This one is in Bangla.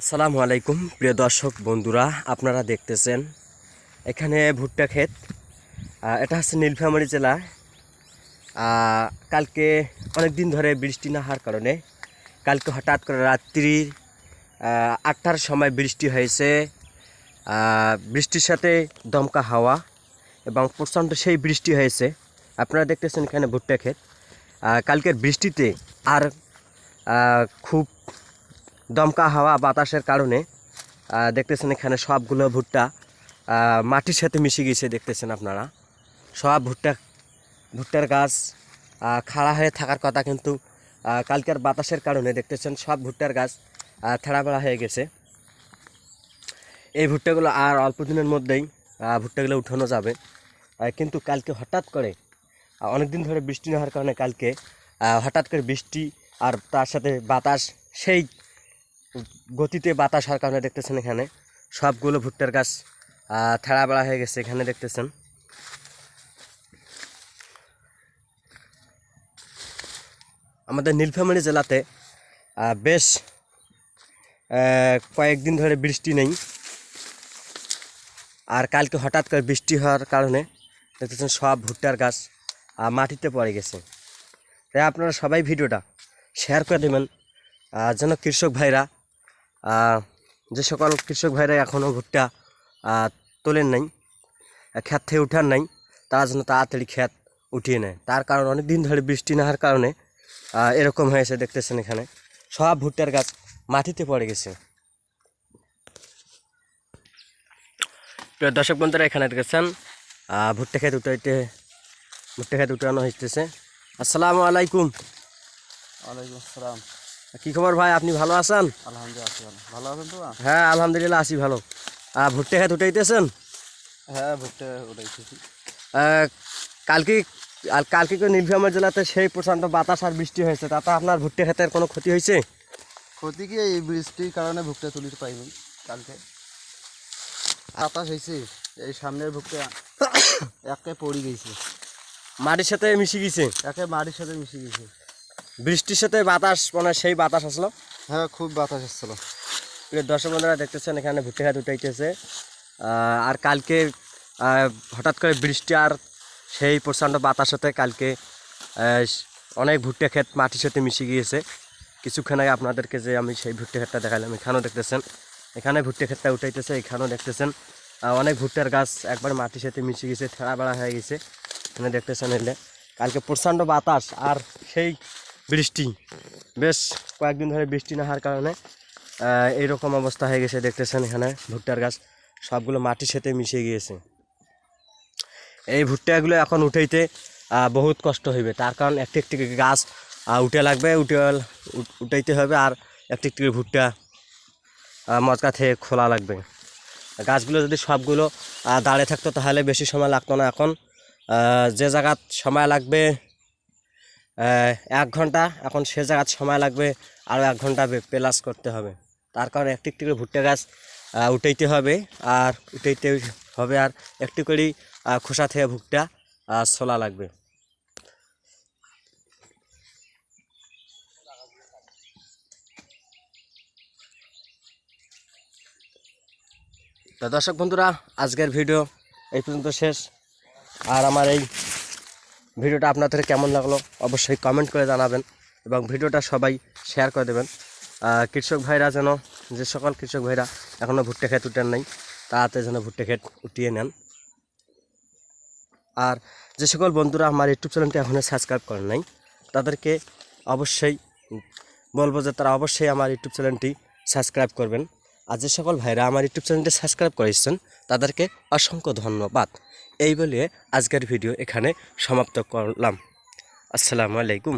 আসসালামু আলাইকুম, প্রিয় দর্শক, বন্ধুরা, আপনারা দেখতেছেন এখানে ভুট্টা ক্ষেত। এটা হচ্ছে নীলফামারী জেলা। কালকে অনেক দিন ধরে বৃষ্টি না হওয়ার কারণে কালকে হঠাৎ করে রাত্রি আটটার সময় বৃষ্টি হয়েছে। বৃষ্টির সাথে দমকা হাওয়া এবং প্রচণ্ড সেই বৃষ্টি হয়েছে। আপনারা দেখতেছেন এখানে ভুট্টা ক্ষেত। কালকের বৃষ্টিতে আর খুব দমকা হাওয়া বাতাসের কারণে দেখতেছেন এখানে সবগুলো ভুট্টা মাটির সাথে মিশে গেছে দেখতেছেন আপনারা। সব ভুট্টা, ভুট্টার গাছ খাড়া হয়ে থাকার কথা কিন্তু কালকের বাতাসের কারণে দেখতেছেন সব ভুট্টার গাছ থেড়াবেড়া হয়ে গেছে। এই ভুট্টাগুলো আর অল্প দিনের মধ্যেই ভুট্টাগুলো উঠানো যাবে। কিন্তু কালকে হঠাৎ করে অনেক দিন ধরে বৃষ্টি না হওয়ার কারণে কালকে হঠাৎ করে বৃষ্টি আর তার সাথে বাতাস, সেই গতিতে বাতাস হওয়ার কারণে দেখতেছেন এখানে। সবগুলো ভুট্টার গাছ বেড়া হয়ে গেছে এখানে দেখতেছেন। আমাদের নীলফামারী জেলাতে বেশ কয়েকদিন ধরে বৃষ্টি নেই। আর কালকে হঠাৎ করে বৃষ্টি হওয়ার কারণে দেখতেছেন সব ভুট্টার গাছ মাটিতে পড়ে গেছে। তাই আপনারা সবাই ভিডিওটা শেয়ার করে দেবেন। যেন কৃষক ভাইরা যে সকল কৃষক ভাইরা এখনও ভুট্টা তোলেন নাই ক্ষেত থেকে উঠার নাই তারা যেন তাড়াতাড়ি ক্ষেত উঠিয়ে নেয়। তার কারণ অনেক দিন ধরে বৃষ্টি না হওয়ার কারণে এরকম হয়েছে দেখতেছেন এখানে। সব ভুট্টার গাছ মাটিতে পড়ে গেছে। দর্শক বন্ধুরা এখানে আহ, ভুট্টা ক্ষেত উঠাইতে ভুট্টা ক্ষেত উঠানো হইতেছে। আসসালামু আলাইকুম। ওয়ালাইকুম আসসালাম। কি খবর ভাই? আপনি ভালো আছেন? আলহামদুলিল্লাহ ভালো। আছেন তো? হ্যাঁ আলহামদুলিল্লাহ আছি ভালো। আহ, ভুট্টা ক্ষেত উঠাইতেছেন? হ্যাঁ ভুট্টা উঠাইতেছি। কালকে আর কালকে নীলফামারী জেলাতে সেই প্রচণ্ড বাতাস আর বৃষ্টি হয়েছে? তাতে আপনার ভুট্টা ক্ষেতের কোনো ক্ষতি হয়েছে? ক্ষতি কি এই বৃষ্টির কারণে ভুট্টা তুলিতে পাইনি কালকে? বাতাস হয়েছে এই সামনের ভুট্টা একে পড়ে গেছে। মাটির সাথে মিশে গেছে? একে মাটির সাথে মিশে গেছে। বৃষ্টির সাথে বাতাস মানে সেই বাতাস আসলো। হ্যাঁ খুব বাতাস প্রিয় দর্শক বন্ধুরা দেখতেছেন এখানে ভুট্টা উঠাইতেছে আর কালকে হঠাৎ করে বৃষ্টি আর সেই প্রচণ্ড বাতাস হতে কালকে অনেক ভুট্টা ক্ষেত মাটির সাথে মিশে গিয়েছে। কিছুক্ষণ আগে আপনাদেরকে যে আমি সেই ভুট্টা ক্ষেতটা দেখালাম এখানেও দেখতেছেন। এখানে ভুট্টা ক্ষেতটা উঠাইতেছে এখানেও দেখতেছেন। অনেক ভুট্টার গাছ একবার মাটির সাথে মিশে গেছে ঠেড়া বেড়া হয়ে গেছে। এখানে দেখতেছেন এলে। কালকে প্রচণ্ড বাতাস আর সেই বৃষ্টি। বেশ কয়েকদিন ধরে বৃষ্টি না হওয়ার কারণে এইরকম অবস্থা হয়ে গেছে দেখতেছেন এখানে ভুট্টার গাছ। সবগুলো মাটির সাথে মিশে গিয়েছে। এই ভুট্টাগুলো এখন উঠাইতে বহুত কষ্ট হইবে। তার কারণ একটি একটি গাছ উঠে লাগবে, উঠে উঠ- উঠাইতে হবে আর একটি একটি ভুট্টা মজকা থেকে খোলা লাগবে। গাছগুলো যদি সবগুলো দাঁড়িয়ে থাকতো তাহলে বেশি সময় লাগতো না এখন। যে জায়গাত সময় লাগবে এক ঘণ্টা, এখন সে জায়গার সময় লাগবে, আরও এক ঘণ্টা প্লাস করতে হবে। তার কারণে একটি একটি করে ভুট্টা গাছ উঠাইতে হবে, আর উঠাইতে হবে, আর একটু করেই খোসা থেকে ভুট্টা ছোলা লাগবে। তো দর্শক বন্ধুরা, আজকের ভিডিও এই পর্যন্ত শেষ। আর আমার এই ভিডিওটা আপনাদের কেমন লাগল অবশ্যই কমেন্ট করে জানাবেন এবং ভিডিওটা সবাই শেয়ার করে দেবেন। কৃষক ভাইরা যেন, যে সকল কৃষক ভাইরা এখনও ভুট্টা ক্ষেত উঠেন নাই তাতে যেন ভুট্টা ক্ষেত উঠিয়ে নেন। আর যে সকল বন্ধুরা আমার ইউটিউব চ্যানেলটি এখনও সাবস্ক্রাইব করেন নাই, তাদেরকে অবশ্যই বলব যে তারা অবশ্যই আমার ইউটিউব চ্যানেলটি সাবস্ক্রাইব করবেন। আর যে সকল ভাইরা আমার ইউটিউব চ্যানেলটি সাবস্ক্রাইব করেছেন, তাদেরকে অসংখ্য ধন্যবাদ। এই বলে আজকের ভিডিও এখানে সমাপ্ত করলাম। আসসালামু আলাইকুম।